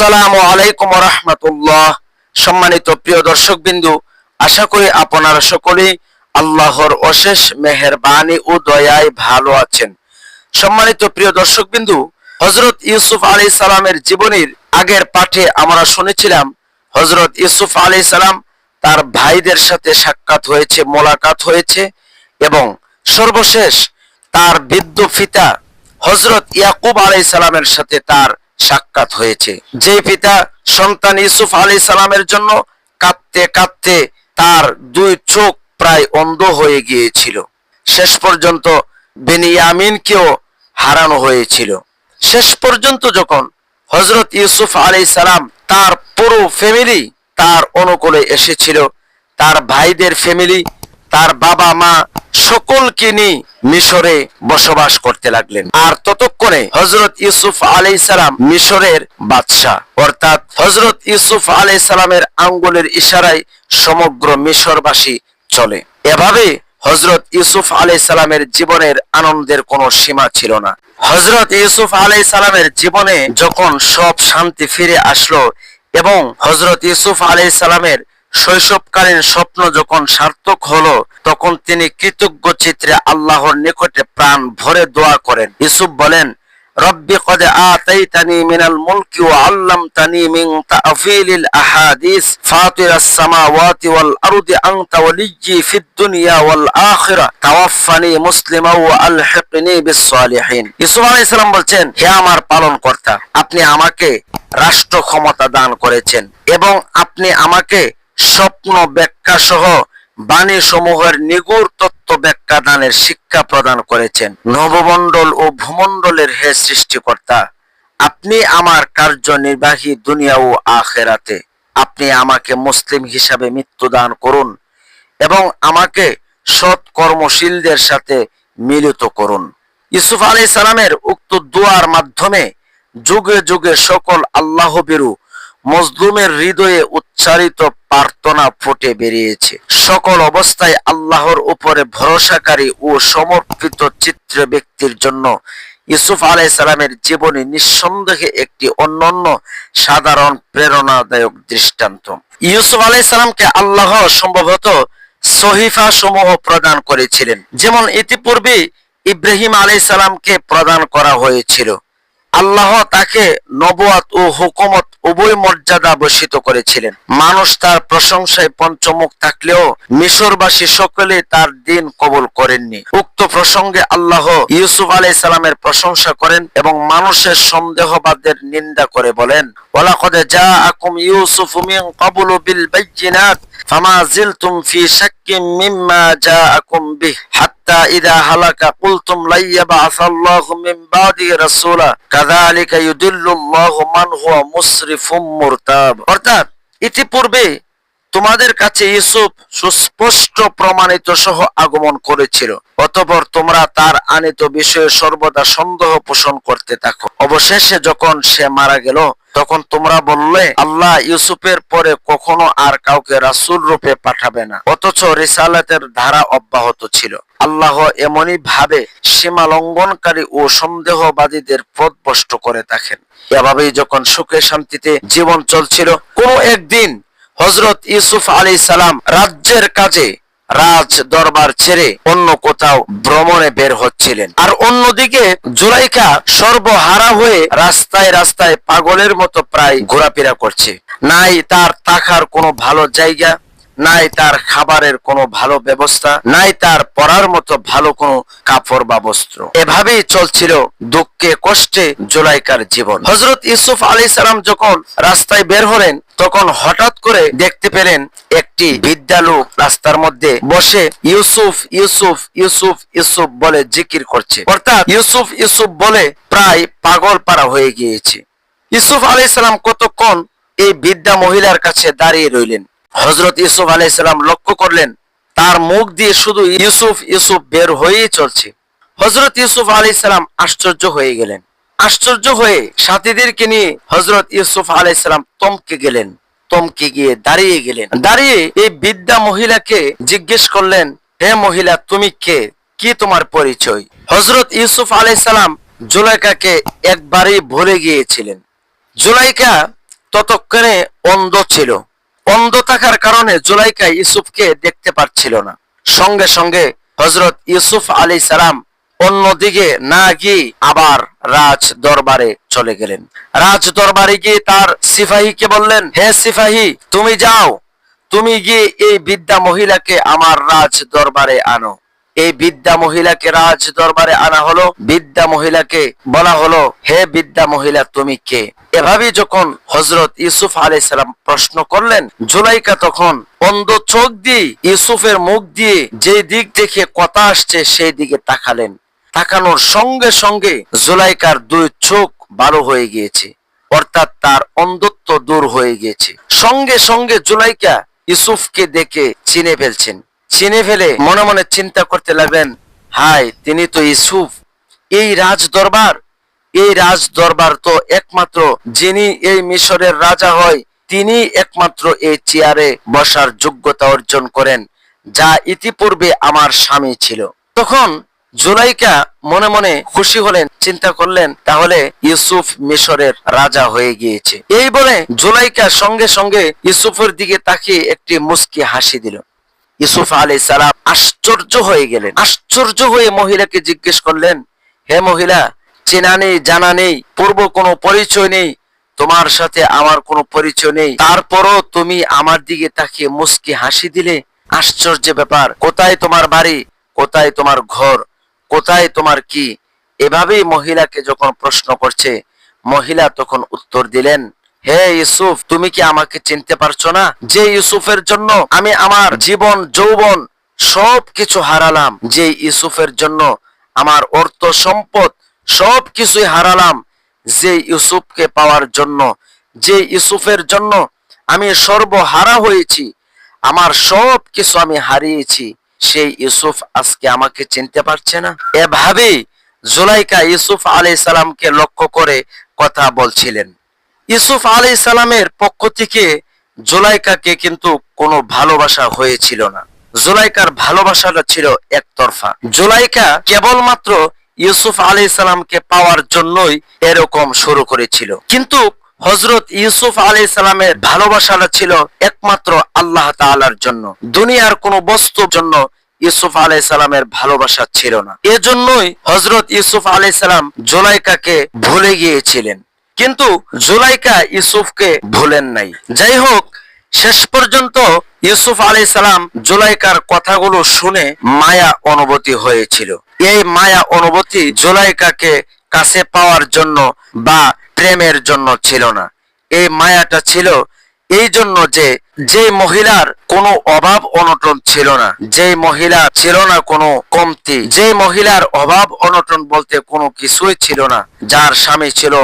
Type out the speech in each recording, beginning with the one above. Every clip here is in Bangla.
আসসালামু আলাইকুম রহমতুল্লাহ। সম্মানিত প্রিয় দর্শক বিন্দু আশা করি আপনারা সকলেই আল্লাহর অশেষ মেহেরবানি ও দয়ায় ভালো আছেন। সম্মানিত প্রিয় দর্শক বিন্দু হজরত ইউসুফ আলী সালামের জীবনীর আগের পাঠে আমরা শুনেছিলাম হজরত ইউসুফ আলী সালাম তার ভাইদের সাথে সাক্ষাৎ হয়েছে, মোলাকাত হয়েছে এবং সর্বশেষ তার বৃদ্ধ পিতা হজরত ইয়াকুব আলাই সালামের সাথে তার সাক্ষাৎ হয়েছে। যে পিতা সন্তান ইউসুফ আলাই সালামের জন্য কাঁদতে কাঁদতে তার দুই চোখ প্রায় অন্ধ হয়ে গিয়েছিল। শেষ পর্যন্ত বেনিয়ামিনকেও হারানো হয়েছিল। শেষ পর্যন্ত যখন হজরত ইউসুফ আলাই সালাম তার পুরো ফ্যামিলি তার অনুকূলে এসেছিল, তার ভাইদের ফ্যামিলি তার বাবা মা সকলকে নিয়ে মিশরে বসবাস করতে লাগলেন। আর ততক্ষণে হজরত ইউসুফ আলাই সালাম মিশরের বাদশাহ। অর্থাৎ হজরত ইউসুফ আলাই সালামের আঙ্গুলের ইশারায় সমগ্র মিশরবাসী চলে। এভাবে হজরত ইউসুফ আলাই সালামের জীবনের আনন্দের কোনো সীমা ছিল না। হজরত ইউসুফ আলাই সালামের জীবনে যখন সব শান্তি ফিরে আসলো এবং হজরত ইউসুফ আলাই সালামের শৈশবকালীন স্বপ্ন যখন সার্থক হলো, তখন তিনি কৃতজ্ঞ চিত্রে আল্লাহর নিকটে প্রাণ ভরে দোয়া করেন। ইউসুফ বলেন, রব্বি কদ মিনাল মুলকি ওয়া আল্লামতানি মিন আহাদিস। ওয়াল ফিদ দুনিয়া ওয়াল আখিরা। তাওয়াফফানি মুসলিমা ওয়া আলহিকনি বিস সালিহিন ইউসুফ আলাইহিস সালাম বলছেন, হে আমার পালনকর্তা, আপনি আমাকে রাষ্ট্র ক্ষমতা দান করেছেন এবং আপনি আমাকে স্বপ্ন ব্যাখ্যা সহ বাণী সমূহের নিগুড় তত্ত্ব ব্যাখ্যা দানের শিক্ষা প্রদান করেছেন নবমণ্ডল ও ভূমণ্ডলের হে সৃষ্টিকর্তা। আপনি আমার কার্যনির্বাহী দুনিয়া ও আখেরাতে আপনি আমাকে মুসলিম হিসাবে মৃত্যু দান করুন এবং আমাকে সৎ কর্মশীলদের সাথে মিলিত করুন। ইউসুফ আলাই সালামের উক্ত দুয়ার মাধ্যমে যুগে যুগে সকল আল্লাহ বিরু মজলুমের হৃদয়ে উচ্চারিত প্রার্থনা ফুটে বেরিয়েছে। সকল অবস্থায় আল্লাহর উপরে ভরসাকারী ও সমর্পিত চিত্র ব্যক্তির জন্য ইউসুফ আলাই সালামের জীবনী নিঃসন্দেহে একটি অন্যান্য সাধারণ প্রেরণাদায়ক দৃষ্টান্ত। ইউসুফ আলাই সালামকে আল্লাহ সম্ভবত সহিফা সমূহ প্রদান করেছিলেন। যেমন ইতিপূর্বে ইব্রাহিম আলাই সালামকে প্রদান করা হয়েছিল। আল্লাহ তাকে নবুয়াত ও হুকুমত উভয় মর্যাদা বর্ষিত করেছিলেন। মানুষ তার প্রশংসায় পঞ্চমুখ থাকলেও মিশরবাসী সকলে তার দিন কবুল করেননি। উক্ত প্রসঙ্গে আল্লাহ ইউসুফ আলাই সালামের প্রশংসা করেন এবং মানুষের সন্দেহবাদের নিন্দা করে বলেন, ওয়ালাকদ জাআকুম ইউসুফ মিন ক্বাবলু বিল বাইয়িনাত, ফামা জিলতুম ফি শাক্কিন মিম্মা জাআকুম বিহ ইতিপূর্বে তোমাদের কাছে ইউসুফ সুস্পষ্ট প্রমাণিত সহ আগমন করেছিল। অতঃপর তোমরা তার আনিত বিষয়ে সর্বদা সন্দেহ পোষণ করতে থাকো। অবশেষে যখন সে মারা গেল, তখন তোমরা বললে, আল্লাহ ইউসুফের পরে কখনো আর কাউকে রাসূল রূপে পাঠাবে না। অথচ রিসালাতের ধারা অব্যাহত ছিল। আল্লাহ এমনই ভাবে সীমা লঙ্ঘনকারী ও সন্দেহবাদীদের পথ পথভ্রষ্ট করে থাকেন। এভাবেই যখন সুখে শান্তিতে জীবন চলছিল, কোনো একদিন হজরত ইউসুফ আলী সালাম রাজ্যের কাজে রাজ দরবার ছেড়ে অন্য কোথাও ভ্রমণে বের হচ্ছিলেন। আর অন্যদিকে জুলাইখা সর্বহারা হয়ে রাস্তায় রাস্তায় পাগলের মতো প্রায় ঘোরাফেরা করছে। নাই তার থাকার কোনো ভালো জায়গা নাই তার খাবারের কোনো ভালো ব্যবস্থা, নাই তার পরার মতো ভালো কোনো কাপড় বা বস্ত্র। এভাবেই চলছিল দুঃখে কষ্টে জুলাইকার জীবন। হজরত ইউসুফ আলী সালাম যখন রাস্তায় বের হলেন, তখন হঠাৎ করে দেখতে পেলেন একটি বিদ্যালু রাস্তার মধ্যে বসে ইউসুফ ইউসুফ ইউসুফ ইউসুফ বলে জিকির করছে। অর্থাৎ ইউসুফ ইউসুফ বলে প্রায় পাগল পাড়া হয়ে গিয়েছে। ইউসুফ আলী সালাম কতক্ষণ এই বিদ্যা মহিলার কাছে দাঁড়িয়ে রইলেন? হজরত ইউসুফ আলাইসাল্লাম লক্ষ্য করলেন, তার মুখ দিয়ে শুধু ইউসুফ ইউসুফ বের হয়েই চলছে। হজরত ইউসুফ আলাইসাল্লাম আশ্চর্য হয়ে গেলেন। আশ্চর্য হয়ে সাথীদেরকে নিয়ে হজরত ইউসুফ আলাইসাল্লাম তমকে গেলেন, তমকে গিয়ে দাঁড়িয়ে গেলেন। দাঁড়িয়ে এই বিদ্যা মহিলাকে জিজ্ঞেস করলেন, হে মহিলা, তুমি কে? কি তোমার পরিচয়? হজরত ইউসুফ আলাইসাল্লাম জুলাইকাকে একবারেই ভুলে গিয়েছিলেন। জুলাইকা ততক্ষণে অন্ধ ছিল। অন্ধ থাকার কারণে জুলাইকা ইউসুফকে দেখতে পাচ্ছিল না। সঙ্গে সঙ্গে হজরত ইউসুফ আলী সালাম অন্যদিকে না গিয়ে আবার রাজ দরবারে চলে গেলেন। রাজ দরবারে গিয়ে তার সিপাহীকে বললেন, হে সিপাহী, তুমি যাও। তুমি গিয়ে এই বিদ্যা মহিলাকে আমার রাজ দরবারে আনো। এই বিদ্যা মহিলাকে রাজ দরবারে আনা হলো। বিদ্যা মহিলাকে বলা হলো, হে বিদ্যা মহিলা, তুমি কে? এভাবে যখন হজরত ইউসুফ আলাই সালাম প্রশ্ন করলেন, জুলাইকা তখন অন্ধ চোখ দিয়ে, ইউসুফের মুখ দিয়ে যে দিক দেখে কথা আসছে, সেই দিকে তাকালেন। তাকানোর সঙ্গে সঙ্গে জুলাইকার দুই চোখ ভালো হয়ে গিয়েছে, অর্থাৎ তার অন্ধত্ব দূর হয়ে গিয়েছে। সঙ্গে সঙ্গে জুলাইকা ইউসুফকে দেখে চিনে ফেলছেন। চিনে ফেলে মনে মনে চিন্তা করতে লাগলেন হাই তিনি তো ইউসুফ। এই রাজ দরবার এই রাজ দরবার তো একমাত্র যিনি এই মিশরের রাজা হয়, তিনি একমাত্র এই চেয়ারে বসার যোগ্যতা অর্জন করেন, যা ইতিপূর্বে আমার স্বামী ছিল। তখন জুলাইকা মনে মনে খুশি হলেন, চিন্তা করলেন, তাহলে ইউসুফ মিশরের রাজা হয়ে গিয়েছে। এই বলে জুলাইকা সঙ্গে সঙ্গে ইউসুফের দিকে তাকিয়ে একটি মুস্কি হাসি দিল। ইউসুফ আলী সালাম আশ্চর্য হয়ে গেলেন। আশ্চর্য হয়ে মহিলাকে জিজ্ঞেস করলেন, হে মহিলা, চেনা নেই, জানা নেই, পূর্ব কোনো পরিচয় নেই, তোমার সাথে আমার কোনো পরিচয় নেই। তারপরও তুমি আমার দিকে তাকিয়ে মুস্কি হাসি দিলে? আশ্চর্য ব্যাপার, কোথায় তোমার বাড়ি? কোথায় তোমার ঘর? কোথায় তোমার কি? এভাবেই মহিলাকে যখন প্রশ্ন করছে, মহিলা তখন উত্তর দিলেন হে ইউসুফ, তুমি কি আমাকে চিনতে পারছ না? যে ইউসুফের জন্য আমি আমার জীবন, যৌবন সব কিছু হারালাম, যে ইউসুফের জন্য আমার অর্থ সম্পদ সব কিছুই হারালাম, যে ইউসুফকে পাওয়ার জন্য, যে ইউসুফের জন্য আমি সর্বহারা হয়েছি, আমার সব কিছু আমি হারিয়েছি, সেই ইউসুফ আজকে আমাকে চিনতে পারছে না? এভাবেই জুলাইকা ইউসুফ আলাই সালামকে লক্ষ্য করে কথা বলছিলেন। ইউসুফ আলাই সালামের পক্ষ থেকে জুলাইকাকে কিন্তু কোনো ভালোবাসা হয়েছিল না। জুলাইকার ভালোবাসাটা ছিল একতরফা। জুলাইকা কেবলমাত্র ইউসুফ আলাই সালামকে পাওয়ার জন্যই এরকম শুরু করেছিল। কিন্তু হজরত ইউসুফ আলাই সালামের ভালোবাসাটা ছিল একমাত্র আল্লাহ তাআলার জন্য। দুনিয়ার কোনো বস্তুর জন্য ইউসুফ আলাই সালামের ভালোবাসা ছিল না। এজন্যই হজরত ইউসুফ আলাই সালাম জুলাইকাকে ভুলে গিয়েছিলেন। কিন্তু জুলাইকা ইউসুফকে ভুলেন নাই। যাই হোক শেষ পর্যন্ত ইউসুফ আলাই সালাম জুলাইকার কথাগুলো শুনে মায়া অনুভূতি হয়েছিল। এই মায়া অনুভূতি জুলাইকাকে কাছে পাওয়ার জন্য বা প্রেমের জন্য ছিল না। এই মায়াটা ছিল এই জন্য যে যে মহিলার কোনো অভাব অনটন ছিল না যে মহিলা ছিল না কোনো কমতি যে মহিলার অভাব অনটন বলতে কোনো কিছুই ছিল না, যার স্বামী ছিল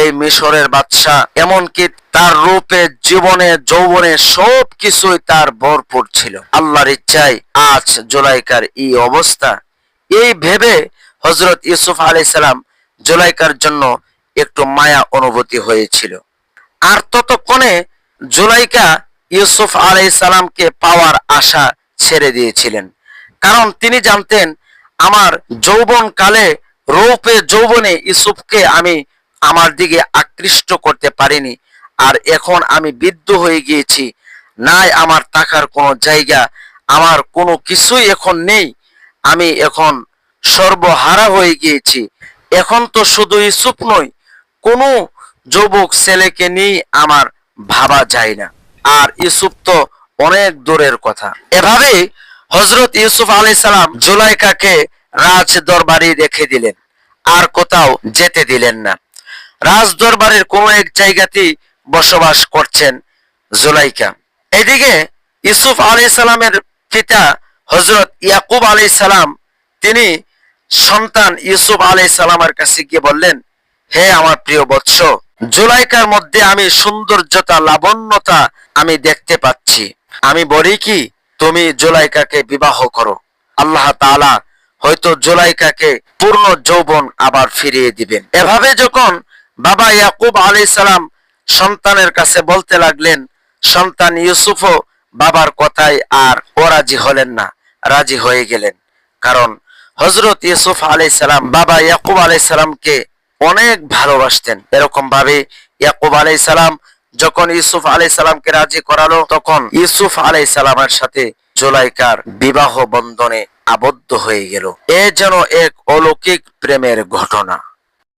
এই মিশরের বাদশাহ, এমনকি তার রূপে, জীবনে, যৌবনে সব কিছুই তার ভরপুর ছিল। আল্লাহর ইচ্ছায় আজ জোলাইকার এই অবস্থা। এই ভেবে হজরত ইউসুফ আলাই সালাম জোলাইকার জন্য একটু মায়া অনুভূতি হয়েছিল। আর ততক্ষণে জুলাইকা ইউসুফ আলাই সালামকে পাওয়ার আশা ছেড়ে দিয়েছিলেন। কারণ তিনি জানতেন, আমার যৌবন কালে রূপে, যৌবনে ইউসুফকে আমি আমার দিকে আকৃষ্ট করতে পারিনি, আর এখন আমি বৃদ্ধ হয়ে গিয়েছি। নাই আমার টাকার কোনো জায়গা, আমার কোনো কিছুই এখন নেই। আমি এখন সর্বহারা হয়ে গিয়েছি। এখন তো শুধু ইউসুফ নয় কোনো যুবক ছেলেকে নিয়ে আমার ভাবা যায় না। আর ইউসুফ তো অনেক দূরের কথা। এভাবে হজরত ইউসুফ আলাই সালাম জুলাইকাকে রাজ দরবারে রেখে দিলেন, আর কোথাও যেতে দিলেন না। রাজ দরবারের কোনো এক জায়গাতেই বসবাস করছেন জুলাইকা। এদিকে ইউসুফ আলাই সালামের পিতা হজরত ইয়াকুব আলাই সালাম তিনি সন্তান ইউসুফ আলাই সালামের কাছে গিয়ে বললেন, হে আমার প্রিয় বৎস, জুলাইকার মধ্যে আমি সৌন্দর্যতা, লাবণ্যতা আমি দেখতে পাচ্ছি। আমি বলি কি, তুমি জুলাইকাকে বিবাহ করো। আল্লাহ তাআলা হয়তো জুলাইকাকে পূর্ণ যৌবন আবার ফিরিয়ে দিবেন। এভাবে যখন বাবা ইয়াকুব আলী সালাম সন্তানের কাছে বলতে লাগলেন, সন্তান ইউসুফও বাবার কথায় আর ও রাজি হলেন না, রাজি হয়ে গেলেন। কারণ হজরত ইউসুফ আলাই সালাম বাবা ইয়াকুব আলাই সালামকে অনেক ভালোবাসতেন। এরকম ভাবে ইয়াকুব আলাই সালাম যখন ইউসুফ আলাই সালামকে রাজি করালো, তখন ইউসুফ আলাই সালামের সাথে জোলাইকার বিবাহ বন্ধনে আবদ্ধ হয়ে গেল। এ যেন এক অলৌকিক প্রেমের ঘটনা।